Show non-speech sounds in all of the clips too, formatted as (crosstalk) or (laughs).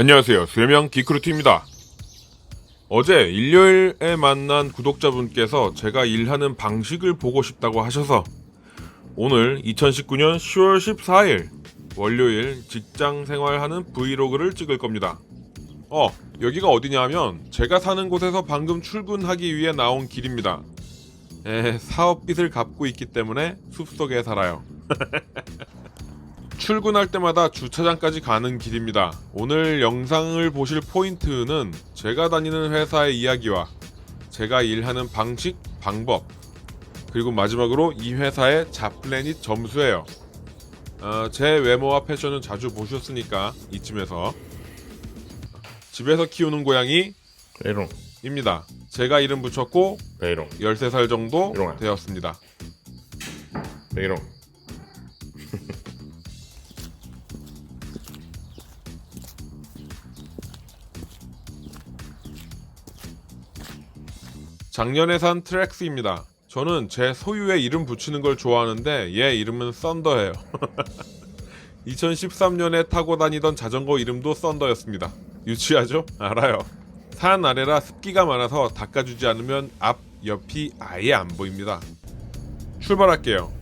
안녕하세요. 수혜명 기크루트입니다. 어제 일요일에 만난 구독자분께서 제가 일하는 방식을 보고 싶다고 하셔서 오늘 2019년 10월 14일 월요일 직장 생활하는 브이로그를 찍을 겁니다. 어, 여기가 어디냐면 제가 사는 곳에서 방금 출근하기 위해 나온 길입니다. 에, 사업빚을 갚고 있기 때문에 숲속에 살아요. (laughs) 출근할 때마다 주차장까지 가는 길입니다. 오늘 영상을 보실 포인트는 제가 다니는 회사의 이야기와 제가 일하는 방식, 방법, 그리고 마지막으로 이 회사의 잡플래닛 점수예요. 어, 제 외모와 패션은 자주 보셨으니까 이쯤에서 집에서 키우는 고양이입니다. 메롱 제가 이름 붙였고 메롱 13살 정도 이롱아. 되었습니다. 메롱 작년에 산 트랙스입니다. 저는 제 소유의 이름 붙이는 걸 좋아하는데 얘 이름은 썬더예요. (laughs) 2013년에 타고 다니던 자전거 이름도 썬더였습니다. 유치하죠? 알아요. 산 아래라 습기가 많아서 닦아주지 않으면 앞, 옆이 아예 안 보입니다. 출발할게요.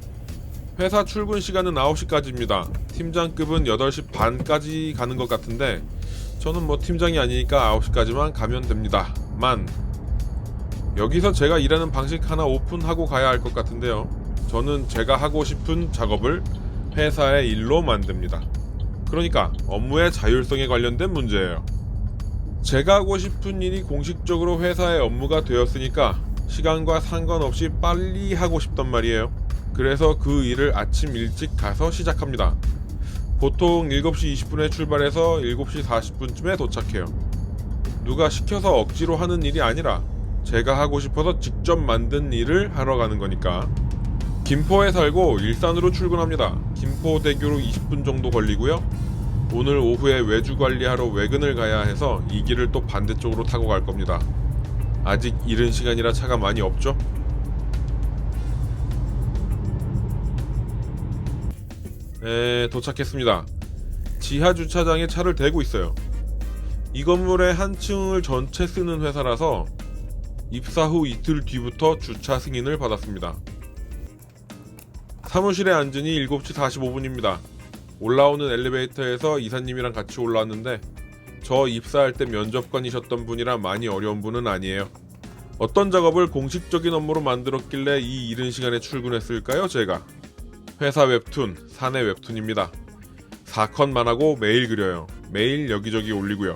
회사 출근 시간은 9시까지입니다. 팀장급은 8시 반까지 가는 것 같은데 저는 뭐 팀장이 아니니까 9시까지만 가면 됩니다. 만 여기서 제가 일하는 방식 하나 오픈하고 가야 할 것 같은데요. 저는 제가 하고 싶은 작업을 회사의 일로 만듭니다. 그러니까 업무의 자율성에 관련된 문제예요. 제가 하고 싶은 일이 공식적으로 회사의 업무가 되었으니까 시간과 상관없이 빨리 하고 싶단 말이에요. 그래서 그 일을 아침 일찍 가서 시작합니다. 보통 7시 20분에 출발해서 7시 40분쯤에 도착해요. 누가 시켜서 억지로 하는 일이 아니라 제가 하고 싶어서 직접 만든 일을 하러 가는 거니까. 김포에 살고 일산으로 출근합니다. 김포대교로 20분 정도 걸리고요. 오늘 오후에 외주 관리하러 외근을 가야 해서 이 길을 또 반대쪽으로 타고 갈 겁니다. 아직 이른 시간이라 차가 많이 없죠? 네, 도착했습니다. 지하 주차장에 차를 대고 있어요. 이 건물의 한 층을 전체 쓰는 회사라서 입사 후 이틀 뒤부터 주차 승인을 받았습니다. 사무실에 앉으니 7시 45분입니다. 올라오는 엘리베이터에서 이사님이랑 같이 올라왔는데 저 입사할 때 면접관이셨던 분이라 많이 어려운 분은 아니에요. 어떤 작업을 공식적인 업무로 만들었길래 이 이른 시간에 출근했을까요, 제가? 회사 웹툰, 사내 웹툰입니다. 4컷만 하고 매일 그려요. 매일 여기저기 올리고요.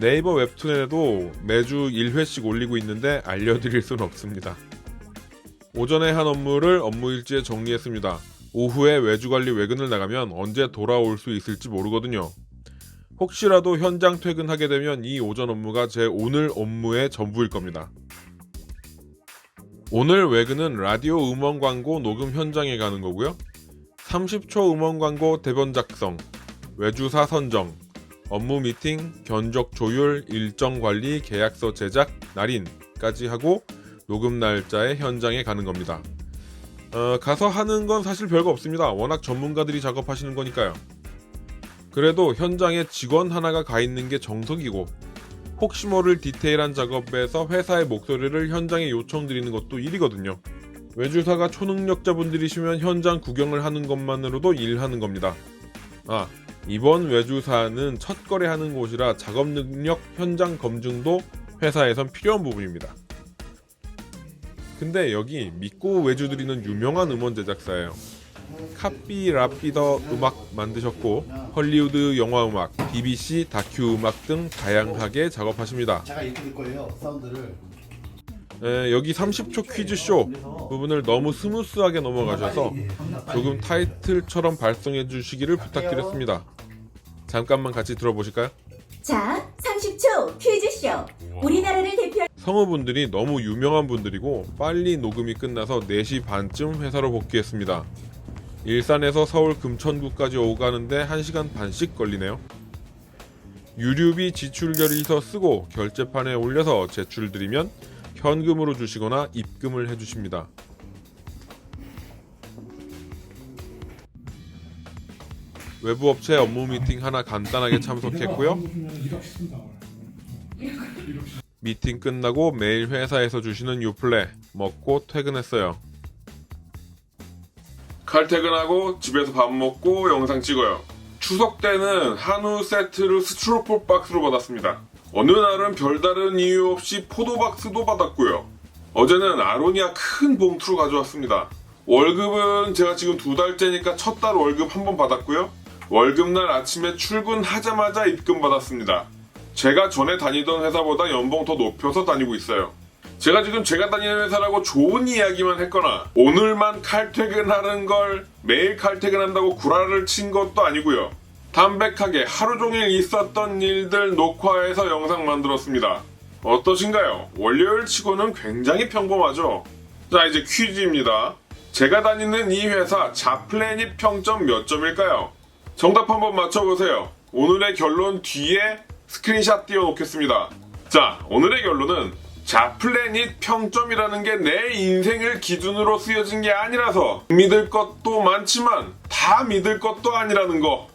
네이버 웹툰에도 매주 1회씩 올리고 있는데 알려드릴 순 없습니다. 오전에 한 업무를 업무 일지에 정리했습니다. 오후에 외주관리 외근을 나가면 언제 돌아올 수 있을지 모르거든요. 혹시라도 현장 퇴근하게 되면 이 오전 업무가 제 오늘 업무의 전부일 겁니다. 오늘 외근은 라디오 음원 광고 녹음 현장에 가는 거고요. 30초 음원 광고 대본 작성, 외주사 선정, 업무 미팅, 견적 조율, 일정 관리, 계약서 제작, 날인까지 하고 녹음 날짜에 현장에 가는 겁니다. 어, 가서 하는 건 사실 별거 없습니다. 워낙 전문가들이 작업하시는 거니까요. 그래도 현장에 직원 하나가 가 있는 게 정석이고 혹시 모를 디테일한 작업에서 회사의 목소리를 현장에 요청드리는 것도 일이거든요. 외주사가 초능력자분들이시면 현장 구경을 하는 것만으로도 일하는 겁니다. 아, 이번 외주사는 첫 거래하는 곳이라 작업 능력 현장 검증도 회사에선 필요한 부분입니다. 근데 여기 믿고 외주드리는 유명한 음원 제작사예요. 카피 라피더 음악 만드셨고 헐리우드 영화 음악, BBC 다큐 음악 등 다양하게 작업하십니다. 제가 읽을 거예요 사운드를 에, 여기 30초 퀴즈쇼 부분을 너무 스무스하게 넘어가셔서 조금 타이틀처럼 발송해 주시기를 부탁드렸습니다. 잠깐만 같이 들어보실까요? 자, 30초 퀴즈쇼. 우리나라를 대표 성우분들이 너무 유명한 분들이고 빨리 녹음이 끝나서 4시 반쯤 회사로 복귀했습니다. 일산에서 서울 금천구까지 오가는데 1시간 반씩 걸리네요. 유류비 지출 결의서 쓰고 결제판에 올려서 제출드리면 현금으로 주시거나 입금을 해주십니다. 외부 업체 업무 미팅 하나 간단하게 참석했고요. 미팅 끝나고 매일 회사에서 주시는 유플레 먹고 퇴근했어요. 칼퇴근하고 집에서 밥 먹고 영상 찍어요. 추석 때는 한우 세트를 스트로폴 박스로 받았습니다. 어느 날은 별다른 이유 없이 포도 박스도 받았고요. 어제는 아로니아 큰 봉투로 가져왔습니다. 월급은 제가 지금 두 달째니까 첫 달 월급 한 번 받았고요. 월급날 아침에 출근하자마자 입금 받았습니다. 제가 전에 다니던 회사보다 연봉 더 높여서 다니고 있어요. 제가 지금 제가 다니는 회사라고 좋은 이야기만 했거나 오늘만 칼퇴근하는 걸 매일 칼퇴근한다고 구라를 친 것도 아니고요. 담백하게 하루 종일 있었던 일들 녹화해서 영상 만들었습니다. 어떠신가요? 월요일 치고는 굉장히 평범하죠? 자, 이제 퀴즈입니다. 제가 다니는 이 회사 자플래닛 평점 몇 점일까요? 정답 한번 맞춰보세요. 오늘의 결론 뒤에 스크린샷 띄워놓겠습니다. 자, 오늘의 결론은 자플래닛 평점이라는 게 내 인생을 기준으로 쓰여진 게 아니라서 믿을 것도 많지만 다 믿을 것도 아니라는 거.